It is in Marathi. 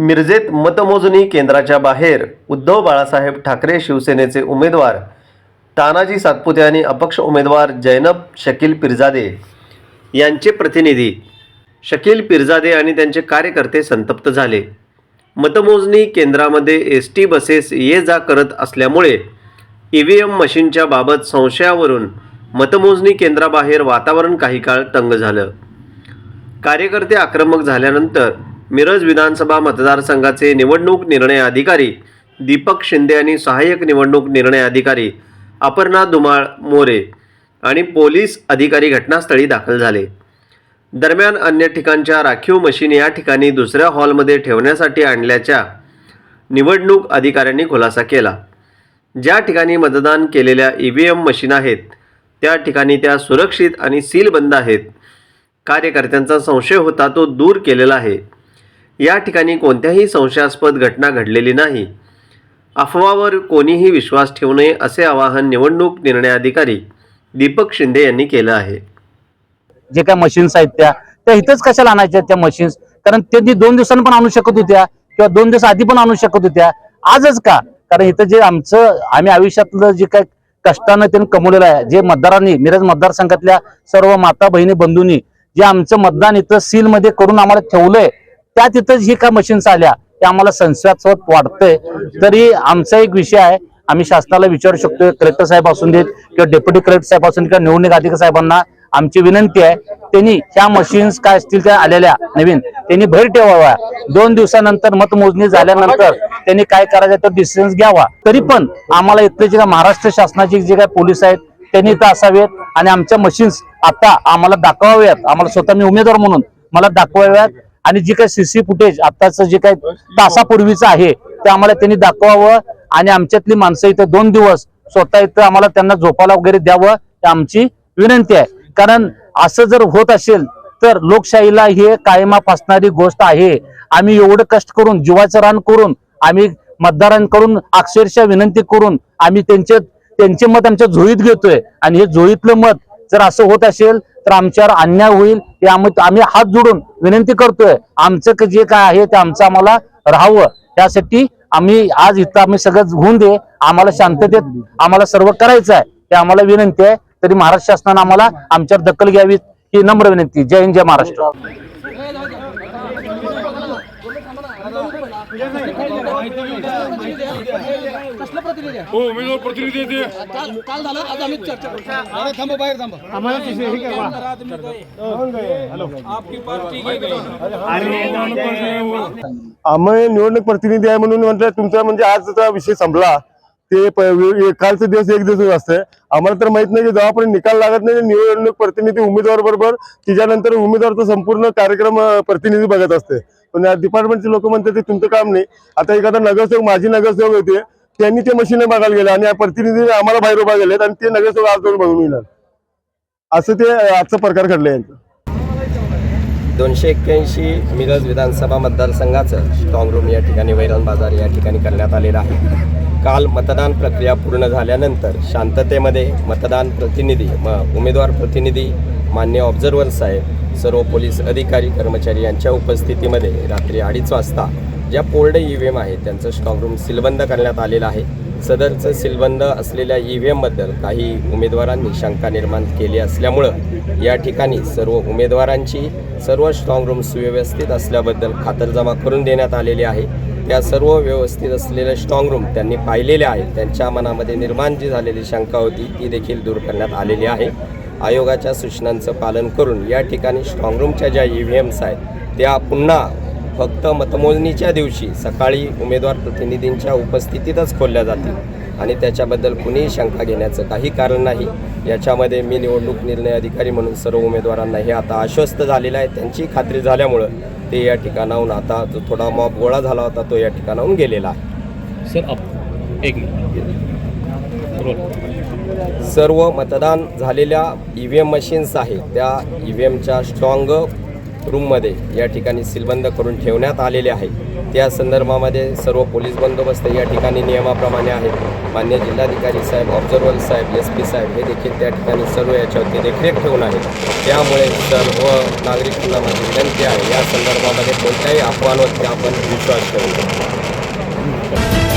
मिरजेत मतमोजणी केंद्राच्या बाहेर उद्धव बाळासाहेब ठाकरे शिवसेनेचे उमेदवार तानाजी सातपुते आणि अपक्ष उमेदवार जैनब शकील पिरजादे यांचे प्रतिनिधी. शकील पिरजादे आणि त्यांचे कार्यकर्ते संतप्त झाले. मतमोजणी केंद्रामध्ये एस टी बसेस ये जा करत असल्यामुळे ई व्ही एम मशीनच्या बाबत संशयावरून मतमोजणी केंद्राबाहेर वातावरण काही काळ तंग झालं. कार्यकर्ते आक्रमक झाल्यानंतर मिरज विधानसभा मतदारसंघाचे निवडणूक निर्णय अधिकारी दीपक शिंदे आणि सहाय्यक निवडणूक निर्णय अधिकारी अपर्णा दुमाळ मोरे आणि पोलीस अधिकारी घटनास्थळी दाखल झाले. दरम्यान अन्य ठिकाणच्या राखीव मशीन या ठिकाणी दुसऱ्या हॉलमध्ये ठेवण्यासाठी आणल्याच्या निवडणूक अधिकाऱ्यांनी खुलासा केला. ज्या ठिकाणी मतदान केलेल्या ई व्ही एम मशीन आहेत त्या ठिकाणी त्या सुरक्षित आणि सीलबंद आहेत. कार्यकर्त्यांचा संशय होता तो दूर केलेला आहे. या ठिकाणी कोणत्याही संशयास्पद घटना घडलेली नाही. अफवावर कोणीही विश्वास ठेवू नये असे आवाहन निवडणूक निर्णय अधिकारी दीपक शिंदे यांनी केलं आहे. जे काय मशीन्स आहेत त्या त्या इथंच कशाला आणायच्या त्या मशीन्स कारण त्यांनी दोन दिवसांनी पण आणू शकत होत्या किंवा दोन दिवस आधी पण आणू शकत होत्या. आजच का? कारण इथं जे आमचं आम्ही आयुष्यातलं जे काय कष्टानं त्यांनी कमवलेलं आहे जे मतदारांनी मिरज मतदारसंघातल्या सर्व माता बहिणी बंधूंनी जे आमचं मतदान इथं सील मध्ये करून आम्हाला ठेवलंय त्या तिथं जी काय मशीन्स आल्या ते आम्हाला संशयास्पद वाटतंय. तरी आमचा एक विषय आहे आम्ही शासनाला विचारू शकतो कलेक्टर साहेब असून देत किंवा डेप्युटी कलेक्टर साहेब असून किंवा निवडणूक अधिकारी साहेबांना आमची विनंती आहे त्यांनी ह्या मशीन्स काय असतील त्या आलेल्या नवीन त्यांनी भर ठेवाव्या दोन दिवसानंतर मतमोजणी झाल्यानंतर त्यांनी काय करायचं तर डिसिजन्स घ्यावा. तरी पण आम्हाला इथले जे काय महाराष्ट्र शासनाचे जे काय पोलीस आहेत त्यांनी इथं असावेत आणि आमच्या मशीन्स आता आम्हाला दाखवाव्यात आम्हाला स्वतः मी उमेदवार म्हणून मला दाखवाव्यात आणि जी काही सीसी फुटेज आताच जे काही तासापूर्वीचं आहे ते आम्हाला त्यांनी दाखवावं आणि आमच्यातली माणसं इथं दोन दिवस स्वतः इथं आम्हाला त्यांना झोपायला वगैरे द्यावं ही आमची विनंती आहे. कारण असं जर होत असेल तर लोकशाहीला हे कायमा फासणारी गोष्ट आहे. आम्ही एवढं कष्ट करून जीवाचं रान करून आम्ही मतदारांकडून अक्षरशः विनंती करून आम्ही त्यांचे त्यांचे मत आमच्या झोळीत घेतोय. आणि हे झोळीतलं मत जर असं होत असेल तर आमच्यावर अन्याय होईल यामध्ये आम्ही हात जोडून विनंती करतोय आमचं क- जे काय आहे ते आमचं आम्हाला राहावं. त्यासाठी आम्ही आज इथं आम्ही सगळं होऊन दे आम्हाला शांततेत आम्हाला सर्व करायचं आहे ते आम्हाला विनंती आहे. तरी महाराष्ट्र शासनानं आम्हाला आमच्यावर दखल घ्यावी ही नम्र विनंती. जय हिंद जय महाराष्ट्र. कसलं प्रतिनिधी आहे? हो उमेदवार प्रतिनिधी ते. काल काल झालं आज आम्ही चर्चा करू. अरे थांबा बाहेर थांबा. आम्ही निवडणूक प्रतिनिधी आहे म्हणून म्हटलं तुमचा म्हणजे आजचा विषय संपला ते प- वे- कालचा दिवस एक दिवस असते. आम्हाला तर माहीत नाही की जेव्हापर्यंत निकाल लागत नाही निवडणूक प्रतिनिधी उमेदवार बरोबर त्याच्यानंतर उमेदवारचा संपूर्ण कार्यक्रम अं, प्रतिनिधी बघत असते. पण डिपार्टमेंटचे लोक म्हणतात ते तुमचं काम नाही. आता एखादा नगरसेवक माजी नगरसेवक होते त्यांनी ते मशीन बघायला गेले आणि प्रतिनिधी आम्हाला बाहेर उभा गेलेत आणि ते नगरसेवक आज जाऊन बघून येणार. असं ते आजचा प्रकार घडले यांचा. दोनशे एक्क्याऐंशी मिरज विधानसभा मतदारसंघाचं स्ट्रॉंग रूम या ठिकाणी वैरण बाजार या ठिकाणी करण्यात आलेला आहे. काल मतदान प्रक्रिया पूर्ण झाल्यानंतर शांततेमध्ये मतदान प्रतिनिधी म उमेदवार प्रतिनिधी मान्य ऑब्झर्वर साहेब सर्व पोलीस अधिकारी कर्मचारी यांच्या उपस्थितीमध्ये रात्री अडीच वाजता ज्या पोल्ड ई व्ही एम आहेत त्यांचं स्ट्रॉंगरूम सीलबंद करण्यात आलेलं आहे. सदरचं सीलबंद असलेल्या ई व्ही एमबद्दल काही उमेदवारांनी शंका निर्माण केली असल्यामुळं या ठिकाणी सर्व उमेदवारांची सर्व स्ट्रॉंगरूम सुव्यवस्थित असल्याबद्दल खातरजमा करून देण्यात आलेली आहे. त्या सर्व व्यवस्थित असलेल्या स्ट्रॉंगरूम त्यांनी पाहिलेले आहेत त्यांच्या मनामध्ये निर्माण जी झालेली शंका होती ती देखील दूर करण्यात आलेली आहे. आयोगाच्या सूचनांचं पालन करून या ठिकाणी स्ट्रॉंगरूमच्या ज्या ई व्ही एम्स आहेत त्या पुन्हा फक्त मतमोजणीच्या दिवशी सकाळी उमेदवार प्रतिनिधींच्या उपस्थितीतच खोलल्या जातील. आणि त्याच्याबद्दल कुणीही शंका घेण्याचं काही कारण नाही. याच्यामध्ये मी निवडणूक निर्णय अधिकारी म्हणून सर्व उमेदवारांना हे आता आश्वस्त झालेलं आहे. त्यांची खात्री झाल्यामुळं ते या ठिकाणाहून आता जो थोडा मॉब गोळा झाला होता तो या ठिकाणाहून गेलेला आहे. सर एक सर्व मतदान झालेल्या ई व्ही एम मशीन्स आहेत. त्या ई व्ही एमच्या स्ट्रॉंग रूममध्ये या ठिकाणी सीलबंद करून ठेवण्यात आलेले आहे. त्या संदर्भामध्ये सर्व पोलीस बंदोबस्त या ठिकाणी नियमाप्रमाणे आहे मान्य जिल्हाधिकारी साहेब ऑब्झर्वर साहेब एस पी साहेब हे देखील त्या ठिकाणी सर्व याच्यावरती देखरेख ठेवून आहेत. त्यामुळे सर्व नागरिकांना माझी विनंती आहे या संदर्भामध्ये कोणत्याही अफवांवरती आपण विश्वास ठेवू शकतो